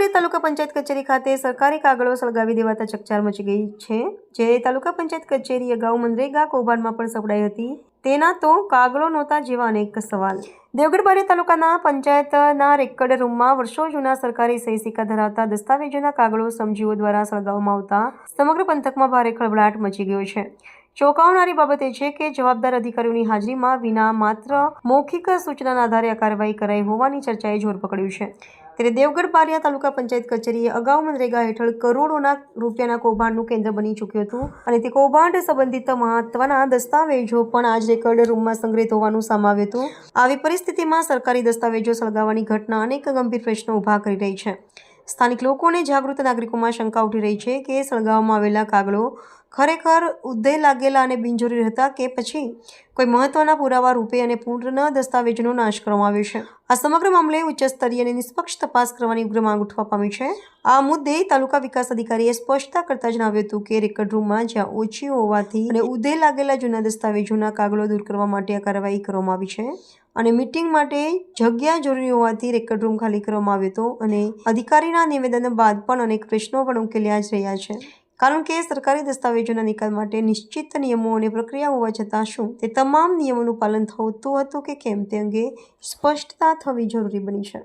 દેવગઢબારી તાલુકા પંચાયત કચેરી ખાતે સરકારી કાગળો સળગાવી દેવાતા ચકચાર મચી ગઈ છે, જે તાલુકા પંચાયત કચેરી અગાઉ મનરેગા કૌભાંડમાં પણ સપડાઈ હતી. તેના તો કાગળો નહોતા જેવા અનેક સવાલ. દેવગઢબારી તાલુકાના પંચાયતના રેકર્ડ રૂમમાં વર્ષો જૂના સરકારી સહી સિક્કા ધરાવતા દસ્તાવેજોના કાગળો સમજીઓ દ્વારા સળગાવવામાં આવતા સમગ્ર પંથકમાં ભારે ખળભળાટ મચી ગયો છે. ચોંકાવનારી બાબત એ છે કે જવાબદાર અધિકારીઓની હાજરીમાં વિના માત્ર મૌખિક સૂચનાના આધારે આ કાર્યવાહી કરાઈ હોવાની ચર્ચાએ જોર પકડ્યું છે. ત્યારે દેવગઢ બારિયા તાલુકા પંચાયત કચેરીએ અગાઉ મનરેગા હેઠળ કરોડોના રૂપિયાના કૌભાંડનું કેન્દ્ર બની ચૂક્યું હતું અને તે કૌભાંડ સંબંધિત મહત્વના દસ્તાવેજો પણ આજ રેકર્ડ રૂમમાં સંગ્રહિત હોવાનું સામે હતું. આવી પરિસ્થિતિમાં સરકારી દસ્તાવેજો સળગાવવાની ઘટના અનેક ગંભીર પ્રશ્નો ઊભા કરી રહી છે. સ્થાનિક લોકોને જાગૃત નાગરિકોમાં શંકા ઉઠી રહી છે કે સળગાવવામાં આવેલા કાગળો ખરેખર ઉદ્દય લાગેલા અને બિનજરૂરી હતા કે પછી કોઈ મહત્વના પુરાવા રૂપે અને પૂર્ણ દસ્તાવેજોનો નાશ કરવામાં આવ્યો છે? આ સમગ્ર મામલે ઉચ્ચ સ્તરીય અને નિષ્પક્ષ તપાસ કરવાની ઉગ્ર માંગ ઉઠવા પામી છે. આ મુદ્દે તાલુકા વિકાસ અધિકારીએ સ્પષ્ટતા કરતા જણાવ્યું હતું કે રેકર્ડ રૂમમાં જ્યાં ઓછી હોવાથી અને ઉદ્દય લાગેલા જૂના દસ્તાવેજોના કાગળો દૂર કરવા માટે આ કાર્યવાહી કરવામાં આવી છે અને મીટિંગ માટે જગ્યા જરૂરી હોવાથી રેકર્ડ રૂમ ખાલી કરવામાં આવ્યો હતો અને અધિકારીના નિવેદન બાદ પણ અનેક પ્રશ્નો પણ ઉકેલ્યા જ રહ્યા છે. કારણ કે સરકારી દસ્તાવેજોના નિકાલ માટે નિશ્ચિત નિયમો અને પ્રક્રિયા હોવા છતાં શું? તે તમામ નિયમોનું પાલન થતું હતું કે કેમ? તે અંગે સ્પષ્ટતા થવી જરૂરી બની છે.